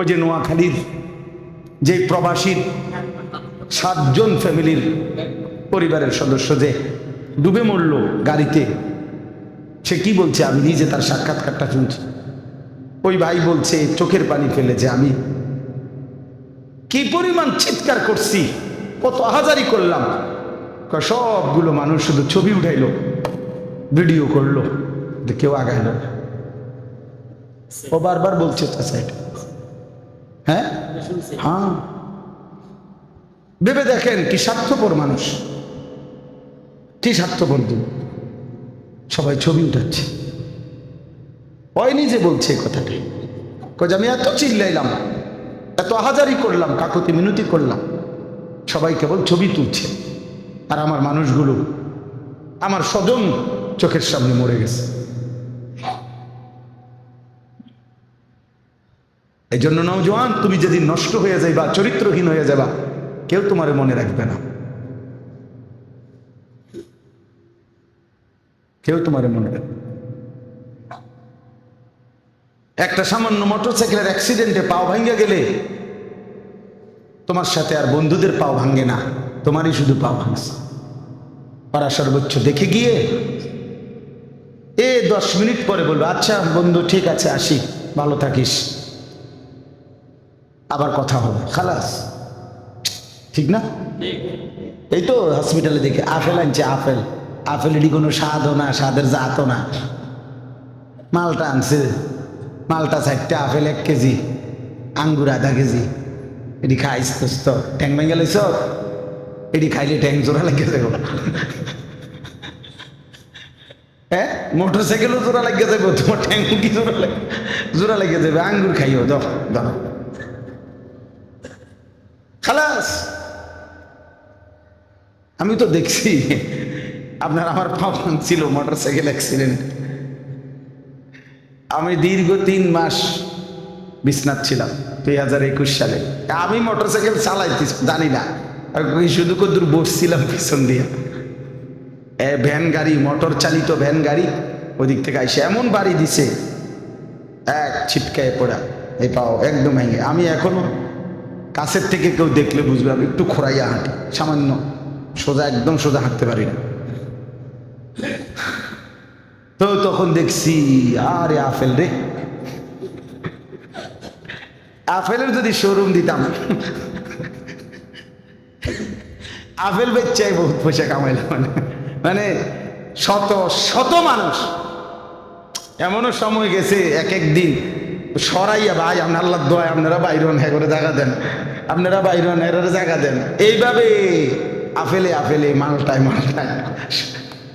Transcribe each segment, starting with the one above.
ওই যে নোয়াখালীর যে প্রবাসীর সাতজন ফ্যামিলির পরিবারের সদস্য যে ডুবে মরল গাড়িতে, সে কি বলছে? আমি নিজে তার সাক্ষাৎকারটা শুনছি। ওই ভাই বলছে, চোখের পানি ফেলে যে আমি কি পরিমাণ চিৎকার করছি, কত হাজারি করলাম। সবগুলো মানুষ শুধু ছবি উঠাইলো, ভিডিও করল কেউ আগাইলো। ও বারবার বলছে চাচা এটা হ্যাঁ? হ্যাঁ। ভেবে দেখেন কি স্বার্থপর মানুষ। কি স্বার্থপর সবাই ছবি উঠাচ্ছে। ওই নিজে বলছে এই কথাটা। কজ আমি এত চিল্লাইলাম, এত আহাজারি করলাম, কাকুতি মিনতি করলাম। সবাই কেবল ছবি তুলছে। আর আমার মানুষগুলো, আমার স্বজন চোখের সামনে মরে গেছে। এই জন্য নওজোয়ান তুমি যেদিন নষ্ট হয়ে যাইবা, চরিত্রহীন হয়ে যাবা কেউ তোমার মনে রাখবে না। কেউ তোমার মনে রাখবে একটা সামান্য মোটরসাইকেলের অ্যাক্সিডেন্টে পাও ভাঙ্গে গেলে, তোমার সাথে আর বন্ধুদের পাও ভাঙ্গে না, তোমারই শুধু পাও ভাঙছে। পাড়া সর্বোচ্চ দেখে গিয়ে, এ দশ মিনিট পরে বলবে আচ্ছা বন্ধু, ঠিক আছে, আসি, ভালো থাকিস। আবার কথা হবে। খালাস। ঠিক না? এই তো হসপিটালে দেখে আপেল আনছে আপেল। আপেল এটি কোনো স্বাদও না স্বাদের জাতও না। মালটা আনছে। মালটা চারটা আপেল এক কেজি। আঙ্গুর আধা কেজি। এটি খাইস তো ট্যাং ভেঙে লইছ এটি খাইলে ট্যাং জোড়া লেগে যাব হ্যাঁ মোটর সাইকেলও জোড়া লেগে যাব তোমার ট্যাং কি জোড়া লাগে? জোড়া লেগে যাবে আঙ্গুর খাইও দাও দাও খালাস আমি তো দেখছি আপনার আমার পা ছিল মোটর সাইকেল অ্যাক্সিডেন্ট। আমি দীর্ঘ তিন মাস বিছনাথ ছিলাম, দুই হাজার একুশ সালে। আমি মোটর সাইকেল চালাইতে জানি না শুধু কদ্দুর বসছিলাম পিছন দিয়ে। এ ভ্যান গাড়ি, মোটর চালিত ভ্যান গাড়ি ওদিক থেকে আইসে এমন বাড়ি দিছে, এক ছিটকায় পড়া এই পাও একদম ভেঙে। আমি এখনও কাছের থেকে কেউ দেখলে বুঝবে, আমি একটু খোরাইয়া হাঁটি, সামান্য। সোজা, একদম সোজা হাঁটতে পারি না। তো তখন দেখছি, আরে আপেল রে। আপেলের যদি শোরুম দিতাম, আপেল বেচাই বহুত পয়সা কামাইলাম মানে। মানে শত শত মানুষ। এমনও সময় গেছে, এক এক দিন। সরাইয়া, ভাই, আপনার আল্লাহ দয় আপনারা বাইরন হ্যাঁ করে জায়গা দেন। আপনারা বাইরন হ্যাঁ জায়গা দেন। এইভাবে আপেলে আপেলে, মালটায় মালটায়।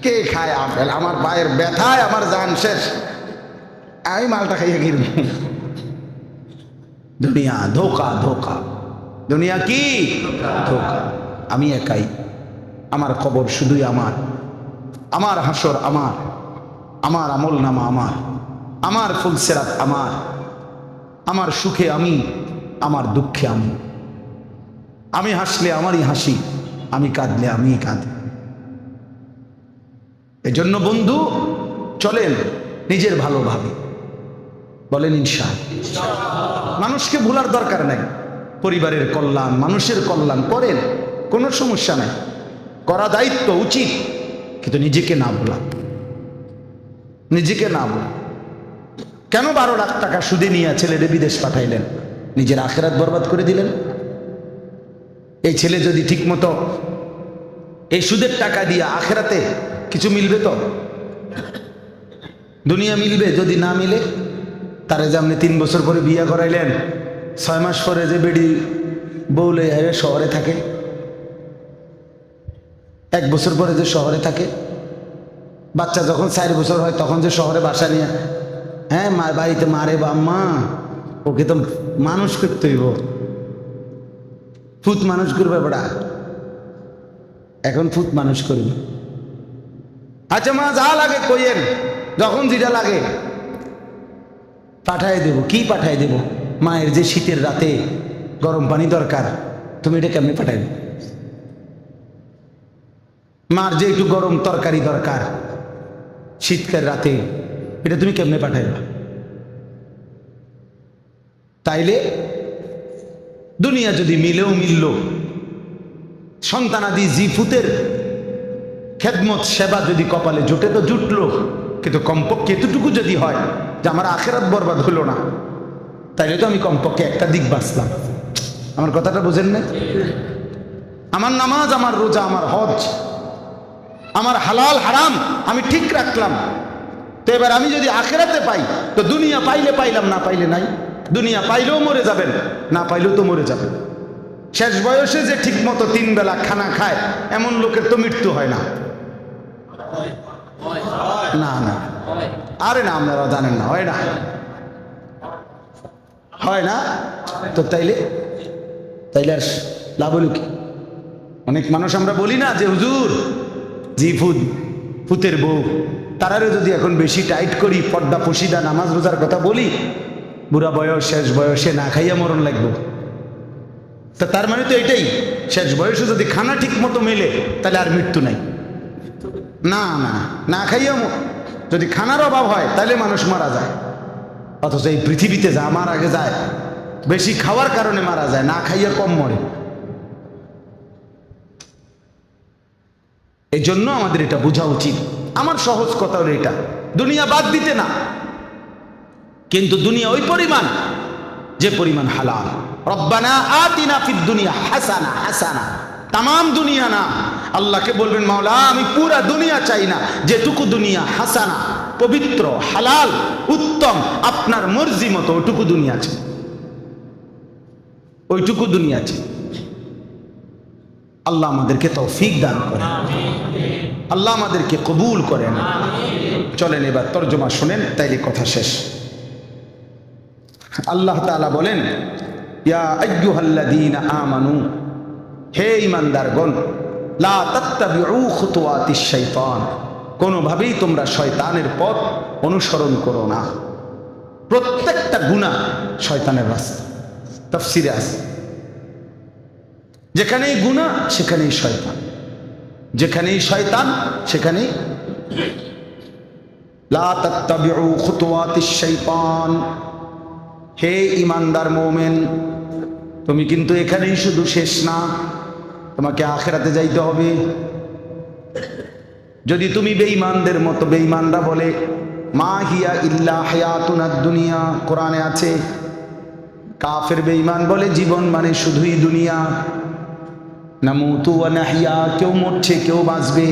কে খায় আপেল? আমার পায়ের ব্যথায় আমার জান শেষ। আমি মালটা খাইয়ে কিনব দুনিয়া, ধোকা ধোকা। দুনিয়া কি? ধোকা। আমি একাই। আমার খবর শুধুই আমার। আমার হাসর আমার। আমার আমল নামা আমার। আমার ফুলসেরাত আমার। আমার সুখে আমি, আমার দুঃখে আমি। আমি হাসলে আমারই হাসি। আমি কাঁদলে আমিই কাঁদি। এজন্য বন্ধু, চলেন নিজের ভালোভাবে বলেন ইনশা মানুষকে ভুলার দরকার নাই। পরিবারের কল্যাণ, মানুষের কল্যাণ করেন, কোনো সমস্যা নাই। করা দায়িত্ব উচিত, কিন্তু নিজেকে না ভোলা। নিজেকে না ভোলা। কেন বারো লাখ টাকা সুদে নিয়ে ছেলেরে বিদেশ পাঠাইলেন? নিজের আখেরাত বরবাদ করে দিলেন? এই ছেলে যদি ঠিকমতো এই সুদের টাকা দিয়ে আখেরাতে কিছু মিলবে তো? দুনিয়া মিলবে, যদি না মিলে, তারে যে আপনি তিন বছর পরে বিয়ে করাইলেন, ছয় মাস পরে যে বেডি বউলে হয়ে শহরে থাকে, এক বছর পরে যে শহরে থাকে, বাচ্চা যখন চার বছর হয়, তখন যে শহরে বাসা নিয়ে হ্যাঁ মা বাড়িতে মারে বা মা, ওকে তো মানুষ করতে হইব। ফুত মানুষ করবে বড়া। এখন ফুত মানুষ করবে আচ্ছা মা, যা লাগে কইয়েন যখন যেটা লাগে। পাঠাই দেব। কি পাঠাই দেব? মায়ের যে শীতের রাতে গরম পানি দরকার, তুমি এটা কেমনি পাঠাই দেবে মার যে একটু গরম তরকারি দরকার শীতকাল রাতে, এটা তুমি কেমনে পাঠাইবা? তাইলে দুনিয়া যদি মিলেও মিলল, সন্তানাদি জিফুতের খেদমত, সেবা যদি কপালে জুটে তো জুটলো, কিন্তু কমপক্ষে এতটুকু যদি হয় যে আমার আখেরাত বরবাদ হলো না, তাইলে তো আমি কমপক্ষে একটা দিক বাঁচলাম। আমার কথাটা বোঝেন না আমার নামাজ, আমার রোজা, আমার হজ, আমার হালাল, হারাম আমি ঠিক রাখলাম। তো এবার আমি যদি আখেরাতে পাই, তো দুনিয়া পাইলে পাইলাম, না পাইলে নাই? দুনিয়া পাইলেও মরে যাবেন, না পাইলেও তো মরে যাবেন। শেষ বয়সে যে ঠিক মতো তিন বেলা খানা খায়, এমন লোকের তো মৃত্যু হয় না। না না। আরে না, আপনারা জানেন না, হয় না। হয় না? তো তাইলে? তাইলে আর লাভ হলো কি? অনেক মানুষ আমরা বলি না যে, হুজুর, জি ফুদ, ফুতের বউ। তারারে যদি এখন বেশি টাইট করি, পর্দা, পশিদা, নামাজ, রোজার কথা বলি বুড়া বয়স, শেষ বয়সে না খাইয়া মরণ লাগবো। তা তার মানে তো এটাই, শেষ বয়সে যদি খানা ঠিক মতো মেলে, তাহলে আর মৃত্যু নাই। না না না খাইয়া যদি খানার অভাব হয়, তাহলে মানুষ মারা যায়। অথচ এই পৃথিবীতে যা আমার আগে যায়, বেশি খাওয়ার কারণে মারা যায়, না খাইয়া কম মরে। এই জন্য আমাদের এটা বোঝা উচিত। আমার সহজ কথা হলো এটা, দুনিয়া বাদ দিতে না। কিন্তু দুনিয়া ওই পরিমাণ যে পরিমাণ হালাল। রব্বানা আতিনা ফিদ দুনিয়া হাসানা হাসানা। তাম দুনিয়া না। আল্লাহকে বলবেন, মাওলা, আমি পুরা দুনিয়া চাই না, যেটুকু দুনিয়া হাসানা, পবিত্র, হালাল, উত্তম, আপনার মর্জি মতো ওইটুকু দুনিয়া আছে ওইটুকু দুনিয়া আছে আল্লাহ আমাদেরকে তৌফিক দান করেন। আল্লাহ আমাদেরকে কবুল করেন। চলেন এবার তর্জমা শুনেন, তাইলে কথা শেষ। আল্লাহ তাআলা বলেন, ইয়া আইয়ুহাল্লাযীনা আমানু, হে ঈমানদারগণ, লা তাত্তাবিউ খুতুওয়াতিশ শাইতান, কোনোভাবেই তোমরা শয়তানের পথ অনুসরণ করো না। প্রত্যেকটা গুনাহ শয়তানের রাস্তা, তাফসিরে আছে। যেখানেই গুনাহ, সেখানেই শয়তান। যেখানেই শয়তান, সেখানেই লা তাত্তাবিউ খুতুওয়াতিশ শাইতান। হে ইমানদার মোমেন, তুমি কিন্তু এখানেই শুধু শেষ না, তোমাকে আখেরাতে যাইতে হবে। যদি তুমি বেঈমানদের মতো বেঈমানরা বলে, মা হিয়া ইল্লা হায়াতুনাদ দুনিয়া কোরআনে আছে, কাফের বেঈমান বলে, জীবন মানে শুধুই দুনিয়া। না মুতু নাহিয়া কেউ মরছে, কেউ বাঁচবে।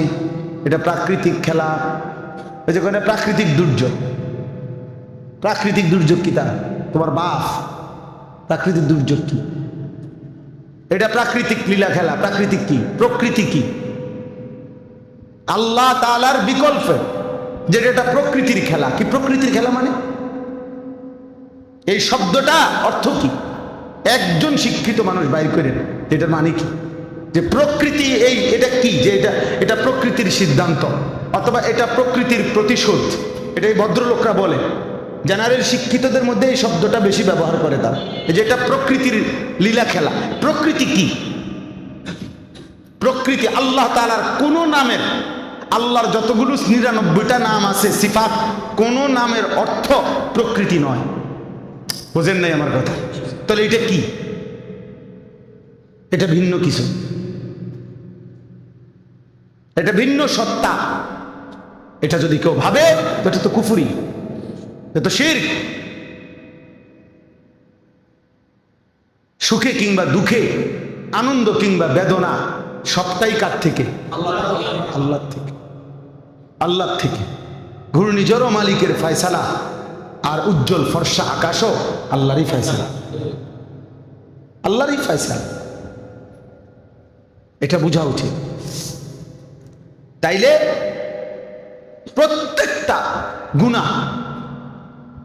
এটা প্রাকৃতিক খেলা। ওই যে প্রাকৃতিক দুর্যোগ। প্রাকৃতিক দুর্যোগ কি তা তোমার বাপ প্রাকৃতিক দুর্যোগ কি? এটা প্রাকৃতিক লীলা খেলা। প্রাকৃতিক কি? প্রকৃতি কি? আল্লাহ তালার বিকল্প। যেটা এটা প্রকৃতির খেলা। কি প্রকৃতির খেলা মানে? এই শব্দটা অর্থ কি? একজন শিক্ষিত মানুষ বাইর করেন এটার মানে কি? যে প্রকৃতি এই এটা কি? যে এটা এটা প্রকৃতির সিদ্ধান্ত। অথবা এটা প্রকৃতির প্রতিশোধ। এটা এই ভদ্রলোকরা বলে। জেনারেল শিক্ষিতদের মধ্যে এই শব্দটা বেশি ব্যবহার করে তারা। এই যে এটা প্রকৃতির লীলা খেলা। প্রকৃতি কি? প্রকৃতি আল্লাহ তালার কোন নামের, আল্লাহর যতগুলো নিরানব্বইটা নাম আছে, সিফাত, কোন নামের অর্থ প্রকৃতি নয়। বোঝেন নাই আমার কথা? তাহলে এটা কি? এটা ভিন্ন কিছু। এটা ভিন্ন সত্তা। এটা যদি কেউ ভাবে এটা তো কুফুরি। তো শির সুখে কিংবা দুঃখে, আনন্দ কিংবা বেদনা, সবটাই কার থেকে? আল্লাহ থেকে। আল্লাহ থেকে। ঘূর্ণিঝড় মালিকের ফয়সালা, আর উজ্জ্বল ফর্সা আকাশও আল্লাহরই ফয়সালা। আল্লাহরই ফয়সালা। এটা বোঝা উচিত। তাইলে প্রত্যেকটা গুণা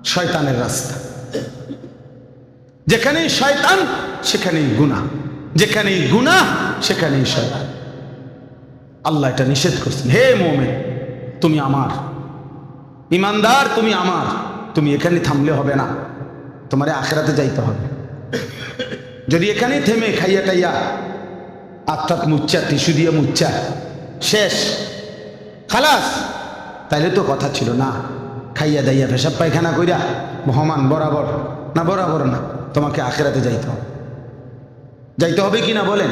শয়তানের রাস্তা। যেখানেই শয়তান, সেখানেই গুণা যেখানেই গুণা সেখানেই শয়তান। আল্লাহ এটা নিষেধ করছেন, হে মোমেন, তুমি আমার। ইমানদার, তুমি আমার। তুমি এখানে থামলে হবে না। তোমারে আখেরাতে যাইতে হবে। যদি এখানেই থেমে খাইয়া টাইয়া আত্মাত মুচ্চা টিস্যু দিয়ে মুচ্চা শেষ, খালাস, তাইলে তো কথা ছিল না। খাইয়া দাইয়া পেশাব পায়খানা কইরা ভমান বরাবর, না বরাবর না, তোমাকে আখেরাতে যাইতে হবে। যাইতে হবে কিনা বলেন?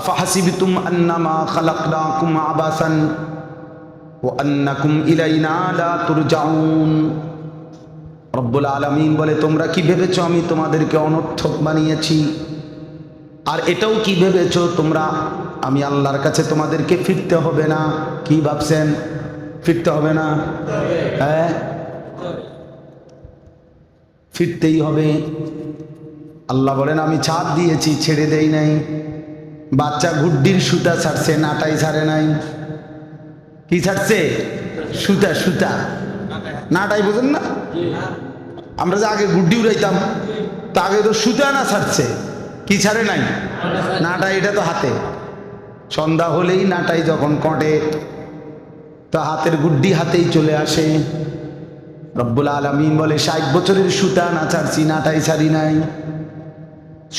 আফাহাসিবতুম আন্নামা খালাকনাকুম আবাসান ওয়া আন্নাকুম ইলাইনা লা তুরজাউন। রব্বুল আলামিন বলে, তোমরা কি ভেবেছো আমি তোমাদেরকে অনর্থক বানিয়েছি? আর এটাও কি ভেবেছো তোমরা আমি আল্লাহর কাছে তোমাদেরকে ফিরতে হবে না? কি ভাবছেন? ফিরতে হবে না। হ্যাঁ? ফিরতেই হবে। আল্লাহ বলেন, আমি ছাদ দিয়েছি, ছেড়ে দেই নাই। বাচ্চা গুড্ডির সুতা ছাড়ছে, নাটাই ছাড়ে নাই। কি ছাড়ছে? সুতা সুতা। নাটাই বোঝেন না? আমরা যে আগে গুড্ডি উড়াইতাম, তা আগে তো সুতা না ছাড়ছে। কি ছাড়ে নাই? নাটাই, এটা তো হাতে। সন্ধ্যা হলেই নাটাই যখন কটে তো হাতের গুড্ডি হাতেই চলে আসে। রব্বুল আলমিন বলে, ষাট বছরের সুতা না ছাড়ছি, নাটাই ছাড়ি নাই।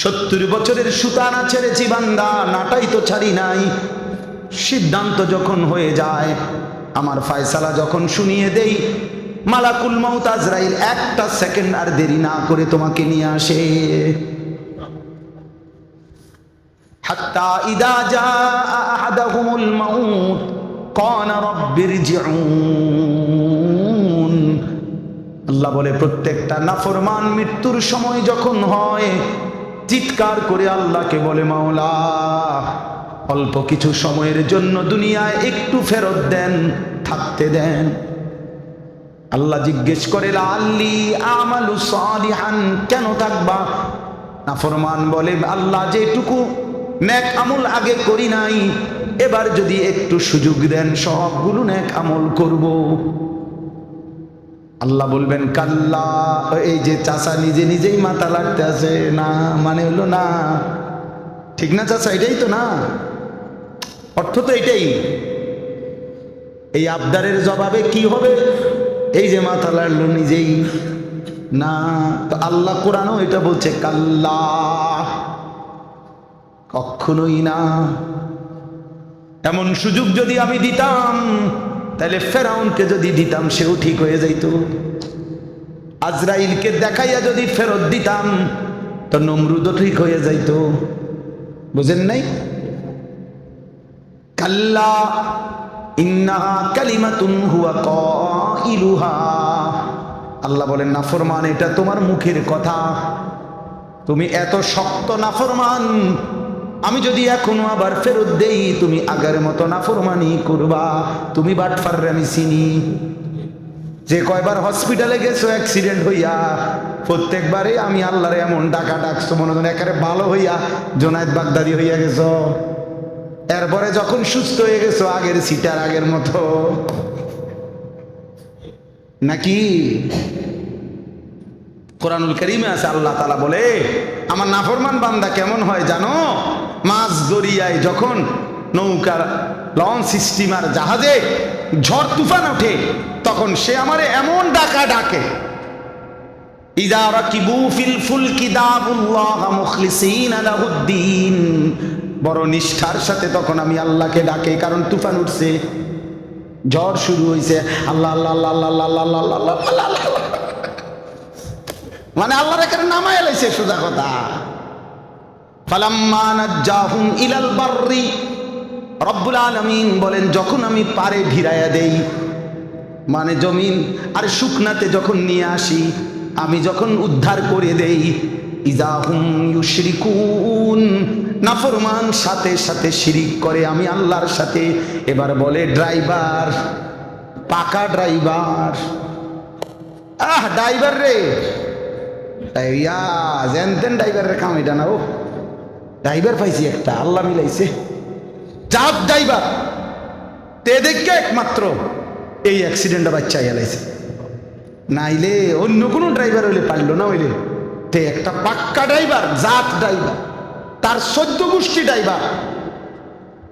সত্তর বছরের সুতা না ছেড়েছি বান্দা, নাটাই তো ছাড়ি নাই। সিদ্ধান্ত যখন হয়ে যায়, আমার ফায়সালা যখন শুনিয়ে দেই, মালাকুল মাউত আজরাইল একটা সেকেন্ড আর দেরি না করে তোমাকে নিয়ে আসে। হাত্তা ইদা জা আহাদাহুমুল মাউত আল্লাহ বলে, প্রত্যেকটা নাফরমান মৃত্যুর সময় যখন হয়, চিৎকার করে আল্লাহকে বলে, মাওলা, অল্প কিছু সময়ের জন্য দুনিয়ায় একটু ফেরত দেন, থাকতে দেন। আল্লাহ জিজ্ঞেস করে আল্লি কেন থাকবা? নাফরমান বলে, আল্লাহ যেটুকু ন্যাক আমল আগে করি নাই এবার যদি একটু সুযোগ দেন, সবগুলো নেক আমল করব। আল্লাহ বলবেন, কাল্লা, এই যে চাষা নিজে নিজেই মাথা লাগতে আছে। না মানে হলো না। ঠিক না চাষা এটাই তো না। অর্থ তো এটাই। এই আবদারের জবাবে কি হবে? এই যে মাথা লাড়লো নিজেই। না, তো আল্লাহ কোরআনও এটা বলছে, কাল্লা, কখনোই না। এমন সুযোগ যদি আমি দিতাম, তাহলে ফেরাউনকে যদি দিতাম, সেও ঠিক হয়ে যাইত। আজরাইলকে দেখাইয়া যদি ফেরত দিতাম, তো নমরুদও ঠিক হয়ে যাইত। বুঝেন নাই? কাল্লা ইন্না ইন্নাহা কালিমাতুন হুয়া কাইলুহা। আল্লাহ বলেন, নাফরমান, এটা তোমার মুখের কথা। তুমি এত শক্ত নাফরমান আমি যদি এখনও আবার ফেরত দেই, তুমি আগের মতো নাফরমানি করবা। তুমি বাটফার আমি চিনি। যে কয়বার হসপিটালে গেছো, অ্যাক্সিডেন্ট হইয়া, প্রত্যেকবারে আমি আল্লাহরে এমন ডাকা ডাকছো, মনে করেন একেবারে ভালো হইয়া, জোনায়দ বাগদাদি হইয়া গেছো। এরপরে যখন সুস্থ হয়ে গেছো, আগের সিটার আগের মতো। নাকি? কোরআনুল করিমে আছে, আল্লাহ তালা বলে, আমার নাফরমান বান্দা কেমন হয় জানো? মাছ গড়িয়ায় যখন নৌকার লঞ্চ স্টিমার জাহাজে ঝড় তুফান ওঠে তখন সে আমারে এমন ডাকা ডাকে বড় নিষ্ঠার সাথে তখন আমি আল্লাহকে ডাকে কারণ তুফান উঠছে ঝড় শুরু হয়েছে আল্লাহ আল্লাহ আল্লাহ আল্লাহ আল্লাহ আল্লাহ আল্লাহ মানে আল্লাহর এখানে নামায় এলাইছে সোজা কথা ফালাম্মা নাজ্জাহুম ইলাল বাররি। রব্বুল আলামিন বলেন, যখন আমি পারে ভিড়াইয়া দেই মানে জমিন আর শুকনাতে যখন নিয়ে আসি, আমি যখন উদ্ধার করে দেই, ইজাহুম ইউশরিকুন। নাফরমান সাথে সাথে শিরিক করে, আমি আল্লাহর সাথে। এবার বলে, ড্রাইভার, পাকা ড্রাইভার। আহ, ড্রাইভার রে। জেনতেন ড্রাইভারের কাম এটা না ও ড্রাইভার পাইছি একটা, আল্লাহ মিলাইছে। চাপ ড্রাইভার তে দেখে একমাত্র এই অ্যাক্সিডেন্টটা বাচ্চা গেলাইছে। নাইলে অন্য কোনো ড্রাইভার হইলে পারল না হইলে। তে একটা পাক্কা ড্রাইভার জাত ড্রাইভার তার সদ্য গোষ্ঠী ড্রাইভার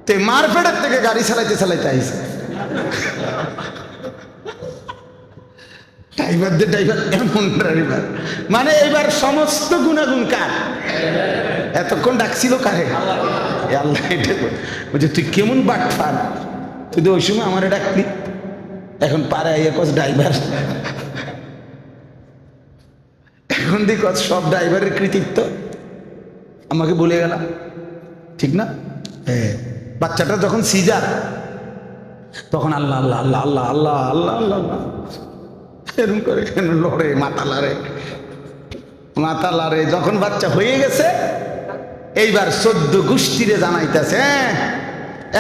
তে মারফেডের থেকে গাড়ি চালাইতে চালাইতে আইছে। ড্রাইভারদের ড্রাইভার এমন ড্রাইভার মানে এবার সমস্ত গুণাগুণ কার? এতক্ষণ ডাকছিল কারে? আল্লাহ বলছে, তুই কেমন বাট ফান? তুই তো ওই সময় আমার ডাকলি। এখন আইয়া কস ড্রাইভার। এখন দেখ সব ড্রাইভারের কৃতিত্ব। আমাকে বলে গেলাম ঠিক না? হ্যাঁ বাচ্চাটা যখন সিজার, তখন আল্লাহ আল্লাহ আল্লাহ আল্লাহ আল্লাহ আল্লাহ আল্লাহ এরকম করে লড়ে মাথা লারে মাথা লারে যখন বাচ্চা হয়ে গেছে এইবার চোদ্দ গোষ্ঠীরে জানাইতেছে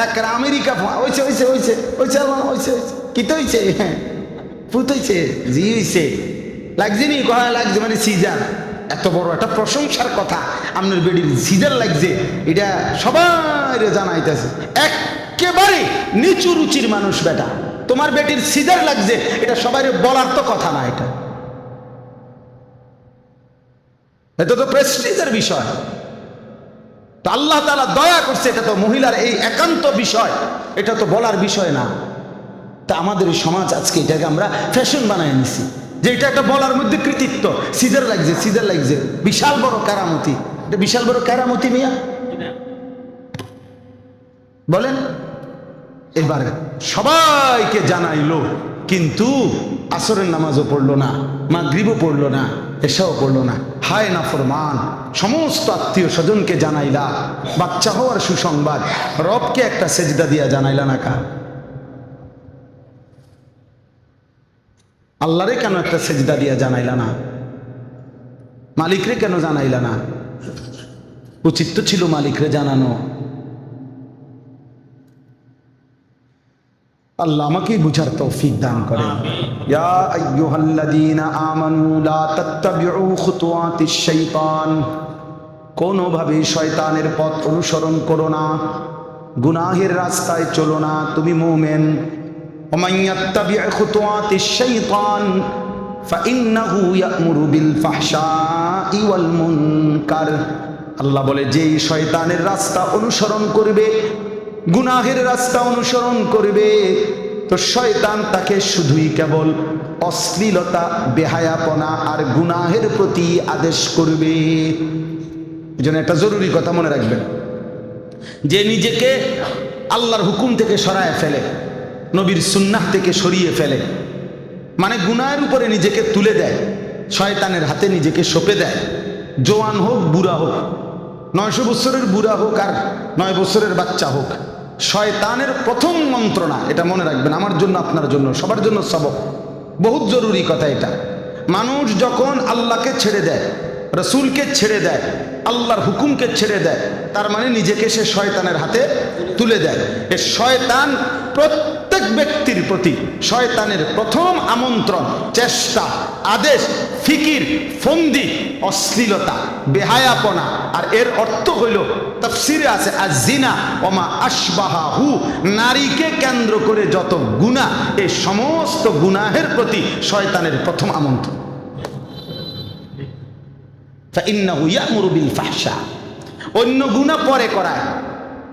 এক আমেরিকা হইছে আল্লাহ হইছে হইছে কি তো হইছে? হ্যাঁ হইছে, জি হইছে। লাগছে নি? কয়, লাগছে মানে সিজার। এত বড় একটা প্রশংসার কথা। আপনার বেডির সিজার লাগছে। এটা সবাই জানাইতেছে। একেবারে নিচু রুচির মানুষ বেটা। তোমার বেটির সিজার লাগছে। এটা সবাই বলার তো কথা না এটা। এটা তো প্রেস্টিজের বিষয়। তো আল্লাহ তালা দয়া করছে, এটা তো মহিলার এই একান্ত বিষয়, এটা তো বলার বিষয় না। তা আমাদের সমাজ আজকে এটাকে আমরা ফ্যাশন বানায় নিছি, যে এটা একটা বলার মধ্যে কৃতিত্ব। সিজার লাগছে সিজার লাগছে। বিশাল বড় কারামতি। এটা বিশাল বড় কারামতি মিয়া। বলেন। এবার সবাইকে জানাইলো, কিন্তু আসরের নামাজও পড়ল না, মাগরিবও পড়ল না। এসাও পড়ল না। হায় না ফরমান। সমস্ত আত্মীয় স্বজনকে জানাইলা। বাচ্চা হওয়ার সুসংবাদ। রবকে একটা সেজদা দিয়া জানাইলা না কা? আল্লাহরে কেন একটা সেজদা দিয়া জানাইলা না? মালিকরে কেন জানাইলা না? উচিত তো ছিল মালিকরে জানানো। আল্লাহ আমাকে বুঝার তৌফিক দান করেন। ইয়া আইয়ুহাল্লাযীনা আমানু লা তাত্তাবিউ খুতুওয়াতিশ শাইতান। কোনোভাবে শয়তানের পথ অনুসরণ করো না। গুনাহের রাস্তায় চলো না তুমি মুমিন। খুতুওয়াতিশ শাইতান ফাইন্নাহু ইয়া'মুরু বিল ফাহশাই ওয়াল মুনকার। আল্লাহ বলে যেই শয়তানের রাস্তা অনুসরণ করবে গুনাহের রাস্তা অনুসরণ করবে। তো শয়তান তাকে শুধুই কেবল অশ্লীলতা, বেহায়াপনা আর গুনাহের প্রতি আদেশ করবে। এই জন্য একটা জরুরি কথা মনে রাখবেন। যে নিজেকে আল্লাহর হুকুম থেকে সরায় ফেলে, নবীর সুন্নাহ থেকে সরিয়ে ফেলে মানে গুনাহের উপরে নিজেকে তুলে দেয়, শয়তানের হাতে নিজেকে সঁপে দেয়, জোয়ান হোক, বুড়া হোক, নয়শো বছরের বুড়া হোক আর নয় বছরের বাচ্চা হোক শয়তানের প্রথম মন্ত্রণা, এটা মনে রাখবেন, আমার জন্য, আপনার জন্য, সবার জন্য সবক। বহুত জরুরি কথা এটা। মানুষ যখন আল্লাহকে ছেড়ে দেয়, রসুলকে ছেড়ে দেয়, আল্লাহর হুকুমকে ছেড়ে দেয়, তার মানে নিজেকে সে শয়তানের হাতে তুলে দেয়। এ শয়তান প্রত্যেক প্রত্যেক ব্যক্তির প্রতি শয়তানের প্রথম আমন্ত্রণ, চেষ্টা, আদেশ, ফিকির, ফন্দি, অশ্লীলতা, বেহায়াপনা। আর এর অর্থ হইল, তফসিরে আছে আর জিনা অমা আশবাহা হু নারীকে কেন্দ্র করে যত গুণা এই সমস্ত গুনাহের প্রতি শয়তানের প্রথম আমন্ত্রণ। ইন্না হুইয়া মুরুবিল ফাহসা অন্য গুণা পরে করায়।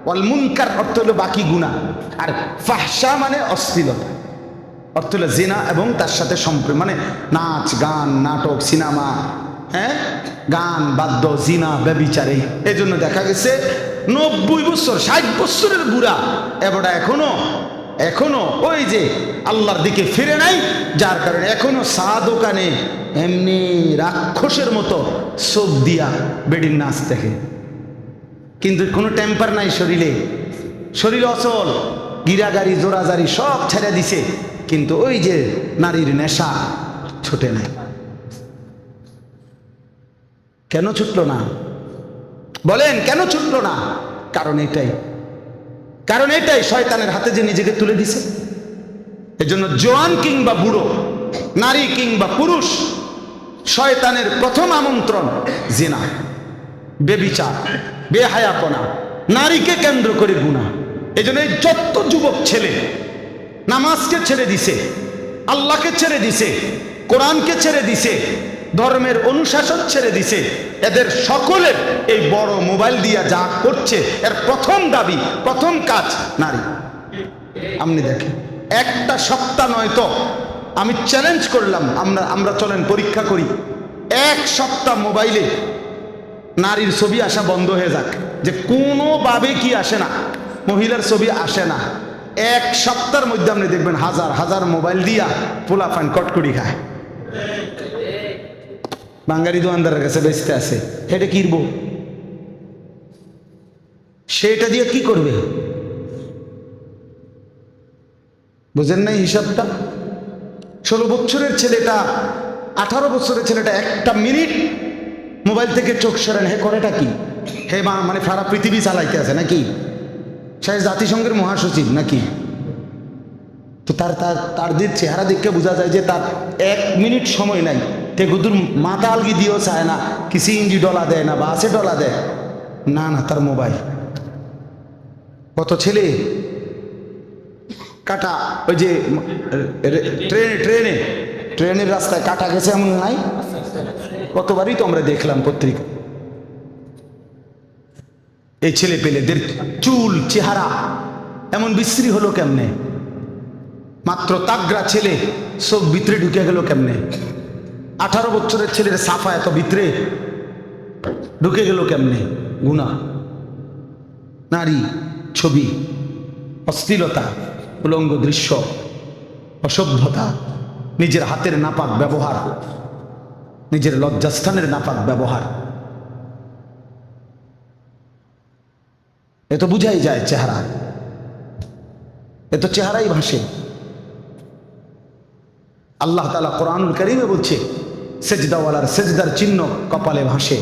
ওয়াল মুনকার অর্থ হলো বাকি গুণা আর ফাহসা মানে অশ্লীলতা। অর্থ হলো জেনা এবং তার সাথে সম্পর্ক মানে নাচ, গান, নাটক, সিনেমা হ্যাঁ? গান, বাদ্য, জিনা, ব্যবিচারে। এই জন্য দেখা গেছে নব্বই বছর, ষাট বছরের বুড়া। এবারটা এখনও এখনও ওই যে আল্লাহর দিকে ফিরে নাই, যার কারণে এখনও চা দোকানে এমনি রাক্ষসের মতো চোখ দিয়া বেডির নাচ দেখে। কিন্তু কোনো টেম্পার নাই শরীরে। শরীর অচল গিরাগাড়ি জোড়াজারি সব ছেড়ে দিছে। কিন্তু ওই যে নারীর নেশা ছুটে নাই। কেন ছুটলো না? বলেন, কেন ছুটলো না? কারণ এটাই। কারণ এটাই শয়তানের হাতে যে নিজেকে তুলে দিছে। এজন্য জোয়ান কিংবা বুড়ো, নারী কিংবা পুরুষ, শয়তানের প্রথম আমন্ত্রণ জিনা, বেবিচার। বেহায়াপনা নারীকে কেন্দ্র করে গুণা। এই জন্য যত যুবক ছেলে, নামাজকে ছেড়ে দিছে, আল্লাহকে ছেড়ে দিছে, কোরআনকে ছেড়ে দিছে, ধর্মের অনুশাসন ছেড়ে দিছে, এদের সকলের এই বড় মোবাইল দিয়া যা করছে, এর প্রথম দাবি, প্রথম কাজ নারী। আপনি দেখেন, একটা সপ্তাহ নয় তো, আমি চ্যালেঞ্জ করলাম, আমরা আমরা চলেন পরীক্ষা করি। এক সপ্তাহ মোবাইলে নারীর ছবি আসা বন্ধ হয়ে যাক। যে কোনোভাবে কি আসে না, মহিলার ছবি আসে না। এক সপ্তাহের মধ্যে আপনি দেখবেন হাজার হাজার মোবাইল দিয়া পোলা ফান কটকড়ি খায়। বাঙালি দোকানদারের কাছে বেচতে আছে হেঁটে কিনবো সেটা দিয়ে কি করবে? বুঝেন নাই হিসাবটা? ষোলো বছরের ছেলেটা, আঠারো বছরের ছেলেটা একটা মিনিট মোবাইল থেকে চোখ সরেন, হে করেটা কি? হে মা মানে সারা পৃথিবী চালাইতে আছে নাকি? সে জাতিসংঘের মহাসচিব নাকি? তো তার তার যে চেহারা দেখে বোঝা যায় যে তার এক মিনিট সময় নাই। তে গুদুর মাথা আলগি দিয়েও চায় না, কিসি ইঞ্জি ডলা দেয় না, বাসে ডলা দেয়। না না, তার মোবাইল। কত ছেলে? কাটা, ওই যে ট্রেনে ট্রেনে। ট্রেনের রাস্তায় কাটা গেছে এমন নাই? কতবারই তো আমরা দেখলাম পত্রিকা। এই ছেলে পেলেদের চুল, চেহারা এমন বিশ্রী হলো কেমনে? মাত্র তাগরা ছেলে সব ভিতরে ঢুকে গেল কেমনে? আঠারো বছরের ছেলের সাফা এত ভিতরে ঢুকে গেল কেমনে? গুণা, নারী, ছবি, অশ্লীলতা, উলঙ্গ দৃশ্য, অসভ্যতা, নিজের হাতের নাপাক ব্যবহার। নিজের লজ্জাস্থানের নাপাক ব্যবহার। এ তো বুঝাই যায় চেহারা। এ তো চেহারাই ভাসে। আল্লাহ তালা কোরআনুল করিমে বলছে, সেজদাওয়ালার সেজদার চিহ্ন কপালে ভাসে,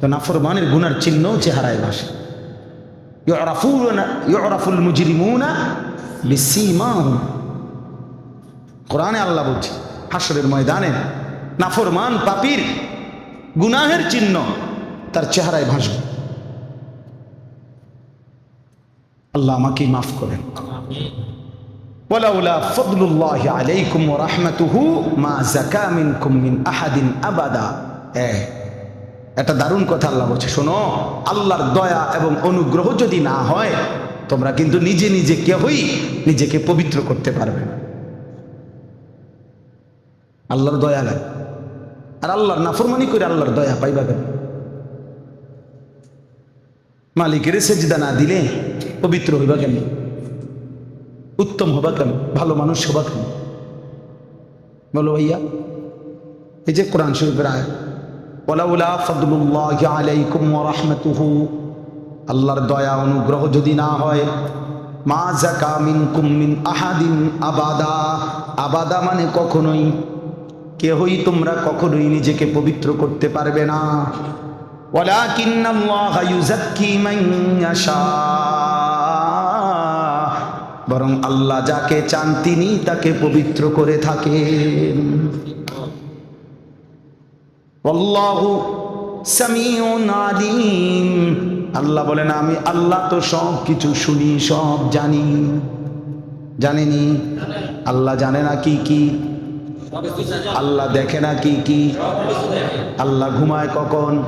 তো নাফরমানের গুনার চিহ্নও চেহারায় ভাসে। কোরআনে আল্লাহ বলছে হাসরের ময়দানে নাফরমান পাপির গুনাহের চিহ্ন তার চেহারায় ভাসবে আল্লাহ আমাকে মাফ করেন ولولا فضل الله عليكم ورحمته ما زكى منكم من احد ابدا হ্যাঁ একটা দারুণ কথা আল্লাহ বলছে শোনো আল্লাহর দয়া এবং অনুগ্রহ যদি না হয় তোমরা কিন্তু নিজে নিজে কেহই নিজেকে পবিত্র করতে পারবে না আল্লাহর দয়া লাগে আর আল্লাহর নাফরমানি করে আল্লাহর দয়া পাইবা কেন? মালিকের সেজদা না দিলে পবিত্র হইবা কেন? উত্তম হবা কেন? ভালো মানুষ হবা কেন? বলো ভাইয়া, এই যে কোরআন শরীফের আয় ওলাউলা ফদলুল্লাহ আলাইকুম রাহমাতুহু, আল্লাহর দয়া অনুগ্রহ যদি না হয়, মা জাকা মিন আহাদিন আবাদা আবাদা মানে কখনোই কেহই তোমরা কখনোই নিজেকে পবিত্র করতে পারবে না। বরং আল্লাহ যাকে চান তিনি তাকে পবিত্র করে থাকেন। আল্লাহ বলেন, আমি আল্লাহ তো সব কিছু শুনি, সব জানি। জানেনি? আল্লাহ জানে না কি কি? আল্লাহ দেখে না কি কি? আল্লাহ ঘুমায় কখন?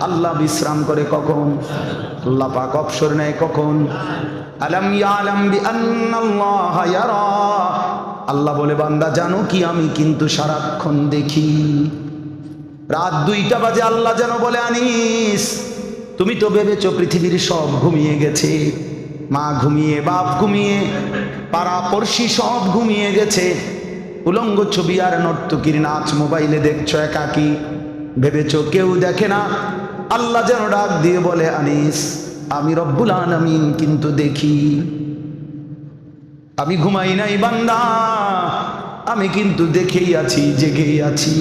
আল্লাহ বিশ্রাম করে কখন? আল্লাহ পাক অবসর নেয় কখন? আলম ইয়ালাম বিআন্নাল্লাহ ইয়ারা। আল্লাহ বলে, বান্দা, জানো কি আমি কিন্তু সারাক্ষণ দেখি? রাত দুইটা বাজে আল্লাহ যেন বলে, আনিস, তুমি তো ভেবেছো পৃথিবীর সব ঘুমিয়ে গেছে। মা ঘুমিয়ে, বাপ ঘুমিয়ে পাড়া পড়শি সব ঘুমিয়ে গেছে। উলঙ্গ ছবি আর নর্তকীর নাচ মোবাইলে দেখছ একাকি। ভেবেছ কেউ দেখে না? আল্লাহ যেন ডাক দিয়ে বলে, আনিস, আমি রব্বুল আলামিন কিন্তু দেখি। আমি ঘুমাই নাই বান্দা, আমি কিন্তু দেখেই আছি, জেগেই আছি।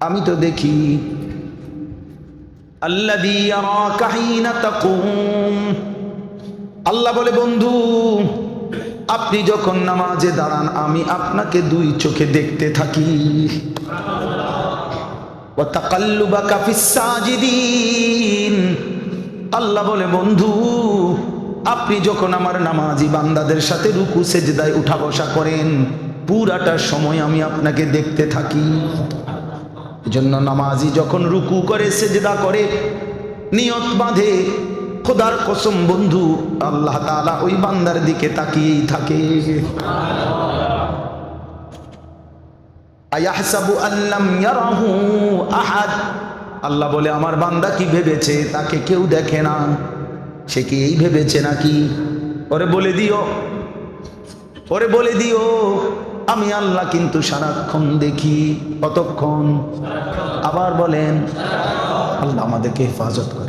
আমি তো দেখি। আল্লাহ বলে, বন্ধু আপনি যখন নামাজে দাঁড়ান, আমি আপনাকে দুই চোখে দেখতে থাকি। আল্লাহ বলে, বন্ধু, আপনি যখন আমার নামাজি বান্দাদের সাথে রুকু সেজদায় উঠা বসা করেন পুরাটার সময় আমি আপনাকে দেখতে থাকি। জন্য নামাজি যখন রুকু করে, সেজদা করে, নিয়ত বাঁধে খোদার কসম বন্ধু, আল্লাহ তাআলা ওই বান্দার দিকে তাকিয়েই থাকে। আল্লাহ বলে, আমার বান্দা কি ভেবেছে? তাকে কেউ দেখে না। সে কি এই ভেবেছে নাকি? ওরে বলে দিও। ওরে বলে দিও, আমি আল্লাহ কিন্তু সারাক্ষণ দেখি, কতক্ষণ? আবার বলেন, আল্লাহ আমাদেরকে হেফাজত করে।